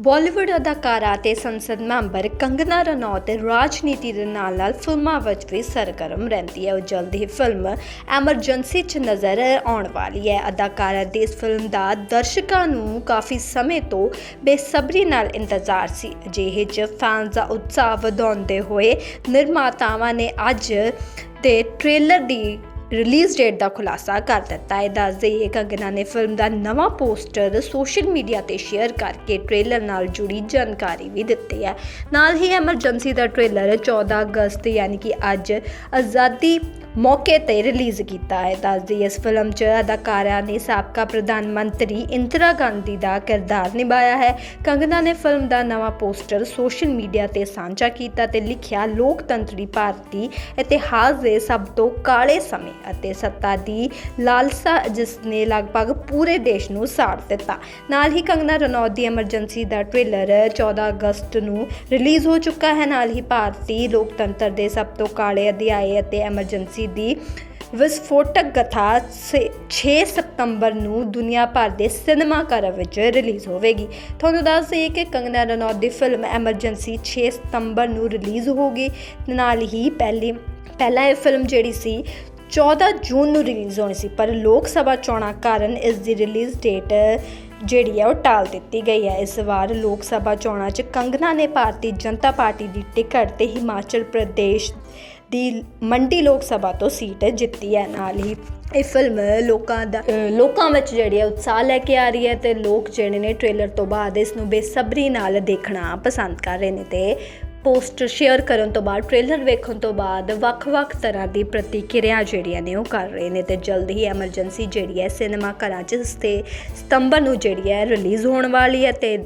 ਬਾਲੀਵੁੱਡ ਅਦਾਕਾਰਾ ਤੇ ਸੰਸਦ ਮੈਂਬਰ ਕੰਗਨਾ ਰਣੌਤ ਰਾਜਨੀਤੀ ਦੇ ਨਾਲ-ਨਾਲ ਫਿਲਮਾਂ ਵਿੱਚ ਵੀ ਸਰਗਰਮ ਰਹਿੰਦੀ ਹੈ। ਉਹ ਜਲਦ ਹੀ ਫਿਲਮ ਐਮਰਜੈਂਸੀ 'ਚ ਨਜ਼ਰ ਆਉਣ ਵਾਲੀ ਹੈ। ਅਦਾਕਾਰਾ ਦੀ ਇਸ ਫਿਲਮ ਦਾ ਦਰਸ਼ਕਾਂ ਨੂੰ ਕਾਫੀ ਸਮੇਂ ਤੋਂ ਬੇਸਬਰੀ ਨਾਲ ਇੰਤਜ਼ਾਰ ਸੀ। ਅਜਿਹੇ 'ਚ ਫੈਨਸ ਦਾ ਉਤਸ਼ਾਹ ਵਧਾਉਂਦੇ ਹੋਏ ਨਿਰਮਾਤਾਵਾਂ ਨੇ ਅੱਜ ਦੇ ਟ੍ਰੇਲਰ ਦੀ ਰਿਲੀਜ਼ ਡੇਟ ਦਾ ਖੁਲਾਸਾ ਕਰ ਦਿੱਤਾ। ਹੈ ਦੱਸ ਦੇਈਏ ਕੰਗਨਾ ਨੇ ਫਿਲਮ ਦਾ ਨਵਾਂ ਪੋਸਟਰ ਸੋਸ਼ਲ ਮੀਡੀਆ ਤੇ ਸ਼ੇਅਰ ਕਰਕੇ ਟ੍ਰੇਲਰ ਨਾਲ ਜੁੜੀ ਜਾਣਕਾਰੀ ਵੀ ਦਿੱਤੀ ਹੈ। ਨਾਲ ਹੀ ਐਮਰਜੈਂਸੀ ਦਾ ਟ੍ਰੇਲਰ 14 ਅਗਸਤ ਯਾਨੀ ਕਿ ਅੱਜ ਆਜ਼ਾਦੀ ਮੌਕੇ ਤੇ ਰਿਲੀਜ਼ ਕੀਤਾ ਹੈ। ਦੱਸ ਦੇਈਏ ਇਸ ਫਿਲਮ 'ਚ ਅਦਾਕਾਰਾ ਨੇ ਸਾਬਕਾ ਪ੍ਰਧਾਨ ਮੰਤਰੀ ਇੰਦਰਾ ਗਾਂਧੀ ਦਾ ਕਿਰਦਾਰ ਨਿਭਾਇਆ ਹੈ। ਕੰਗਨਾ ਨੇ ਫਿਲਮ ਦਾ ਨਵਾਂ ਪੋਸਟਰ ਸੋਸ਼ਲ ਮੀਡੀਆ ਤੇ ਸਾਂਝਾ ਕੀਤਾ ਤੇ ਲਿਖਿਆ, ਲੋਕਤੰਤਰੀ ਭਾਰਤੀ ਇਤਿਹਾਸ ਦੇ ਸਭ ਤੋਂ ਕਾਲੇ ਸਮੇਂ ਅਤੇ ਸੱਤਾ ਦੀ ਲਾਲਸਾ ਜਿਸ ਨੇ ਲਗਭਗ ਪੂਰੇ ਦੇਸ਼ ਨੂੰ ਸਾੜ ਦਿੱਤਾ। ਨਾਲ ਹੀ ਕੰਗਨਾ ਰਣੌਤ ਦੀ ਐਮਰਜੈਂਸੀ ਦਾ ਟ੍ਰੇਲਰ 14 ਅਗਸਤ ਨੂੰ ਰਿਲੀਜ਼ ਹੋ ਚੁੱਕਾ ਹੈ। ਨਾਲ ਹੀ ਭਾਰਤੀ ਲੋਕਤੰਤਰ ਦੇ ਸਭ ਤੋਂ ਕਾਲੇ ਅਧਿਆਏ ਅਤੇ ਐਮਰਜੈਂਸੀ ਦੀ ਵਿਸਫੋਟਕ ਗਥਾ 6 ਸਤੰਬਰ ਨੂੰ ਦੁਨੀਆ ਭਰ ਦੇ ਸਿਨੇਮਾ ਘਰਾਂ ਵਿੱਚ ਰਿਲੀਜ਼ ਹੋਵੇਗੀ। ਤੁਹਾਨੂੰ ਦੱਸ ਦਈਏ ਕਿ ਕੰਗਨਾ ਰਣੌਤ ਦੀ ਫਿਲਮ ਐਮਰਜੈਂਸੀ 6 ਸਤੰਬਰ ਨੂੰ ਰਿਲੀਜ਼ ਹੋਗੀ ਨਾਲ ਹੀ ਪਹਿਲੀ, ਪਹਿਲਾਂ ਇਹ ਫਿਲਮ ਜਿਹੜੀ ਸੀ 14 ਜੂਨ ਨੂੰ ਰਿਲੀਜ਼ ਹੋਣੀ ਸੀ, ਪਰ ਲੋਕ ਸਭਾ ਚੋਣਾਂ ਕਾਰਨ ਇਸ ਦੀ ਰਿਲੀਜ਼ ਡੇਟ ਜਿਹੜੀ ਹੈ ਉਹ ਟਾਲ ਦਿੱਤੀ ਗਈ ਹੈ। ਇਸ ਵਾਰ ਲੋਕ ਸਭਾ ਚੋਣਾਂ 'ਚ ਕੰਗਨਾ ਨੇ ਭਾਰਤੀ ਜਨਤਾ ਪਾਰਟੀ ਦੀ ਟਿਕਟ ਤੇ ਹਿਮਾਚਲ ਪ੍ਰਦੇਸ਼ ਦੀ ਮੰਡੀ ਲੋਕ ਸਭਾ ਤੋਂ ਸੀਟ ਜਿੱਤੀ ਹੈ। ਨਾਲ ਹੀ ਇਹ ਫਿਲਮ ਲੋਕਾਂ ਦਾ ਲੋਕਾਂ ਵਿੱਚ ਜਿਹੜੀ ਹੈ ਉਤਸ਼ਾਹ ਲੈ ਕੇ ਆ ਰਹੀ ਹੈ ਤੇ ਲੋਕ ਜਿਹੜੇ ਨੇ ਟ੍ਰੇਲਰ ਤੋਂ ਬਾਅਦ ਇਸ ਨੂੰ ਬੇਸਬਰੀ ਨਾਲ ਦੇਖਣਾ ਪਸੰਦ ਕਰ ਰਹੇ ਨੇ ਤੇ ਪੋਸਟਰ ਸ਼ੇਅਰ ਕਰਨ ਤੋਂ ਬਾਅਦ, ਟ੍ਰੇਲਰ ਵੇਖਣ ਤੋਂ ਬਾਅਦ ਵੱਖ-ਵੱਖ ਤਰ੍ਹਾਂ ਦੀ ਪ੍ਰਤੀਕਿਰਿਆ ਜਿਹੜੀਆਂ ਨੇ ਉਹ ਕਰ ਰਹੇ ਨੇ ਤੇ ਜਲਦ ਹੀ ਐਮਰਜੈਂਸੀ ਜਿਹੜੀ ਹੈ ਸਿਨੇਮਾ ਘਰਾਂ 'ਚ ਤੇ ਸਤੰਬਰ ਨੂੰ ਜਿਹੜੀ ਹੈ ਰਿਲੀਜ਼ ਹੋਣ ਵਾਲੀ ਹੈ ਤੇ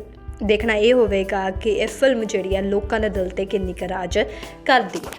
ਦੇਖਣਾ ਇਹ ਹੋਵੇਗਾ ਕਿ ਇਹ ਫਿਲਮ ਜਿਹੜੀ ਹੈ ਲੋਕਾਂ ਦੇ ਦਿਲ ਤੇ ਕਿੰਨੀ ਕੁ ਰਾਜ ਕਰਦੀ ਹੈ।